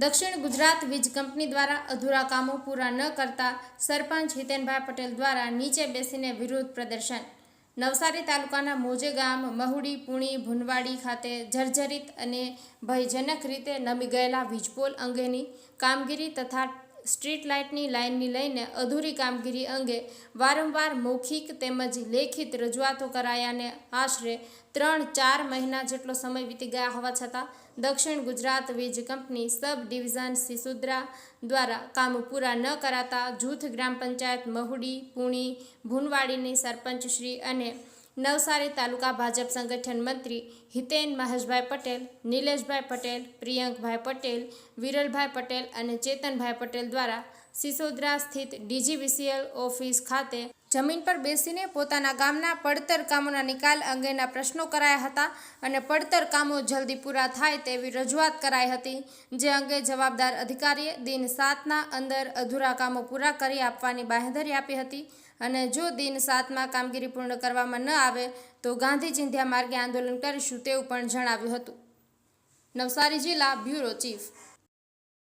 દક્ષિણ ગુજરાત વીજ કંપની દ્વારા અધૂરા કામો પૂરા ન કરતા સરપંચ હિતેનભાઈ પટેલ દ્વારા નીચે બેસીને વિરોધ પ્રદર્શન. નવસારી તાલુકાના મોજે ગામ, મહુડી, પુણી, ભુનવાડી ખાતે જર્જરિત અને ભયજનક રીતે નમી ગયેલા વીજપોલ અંગેની કામગીરી તથા સ્ટ્રીટ લાઇટની લાઇનની લઈને અધૂરી કામગીરી અંગે વારંવાર મૌખિક તેમજ લેખિત રજૂઆતો કરાયાને આશરે ત્રણ ચાર મહિના જેટલો સમય વીતી ગયા હોવા છતાં દક્ષિણ ગુજરાત વીજ કંપની સબ ડિવિઝન સિસુદ્રા દ્વારા કામો પૂરા ન કરાતા જૂથ ગ્રામ પંચાયત મહુડી, પુણી, ભૂનવાડીની સરપંચશ્રી અને નવસારી તાલુકા ભાજપ સંગઠન મંત્રી હિતેન મહેશભાઈ પટેલ, નિલેશભાઈ પટેલ, પ્રિયંકભાઈ પટેલ, વિરલભાઈ પટેલ અને ચેતનભાઈ પટેલ દ્વારા સિસોદરા સ્થિત ડીજીવીસીએલ ઓફિસ ખાતે જમીન પર બેસીને પોતાના ગામના પડતર કામોના નિકાલ અંગેના પ્રશ્નો કરાયા હતા અને પડતર કામો જલ્દી પૂરા થાય તેવી રજૂઆત કરાઈ હતી, જે અંગે જવાબદાર અધિકારીએ દિન સાતના અંદર અધૂરા કામો પૂરા કરી આપવાની બાંહેધરી આપી હતી અને જો દિન સાતમાં કામગીરી પૂર્ણ કરવામાં ન આવે, તો ગાંધી ચિંધ્યા માર્ગે આંદોલન કરીશું તેવું પણ જણાવ્યું હતું. નવસારી જિલ્લા બ્યુરો ચીફ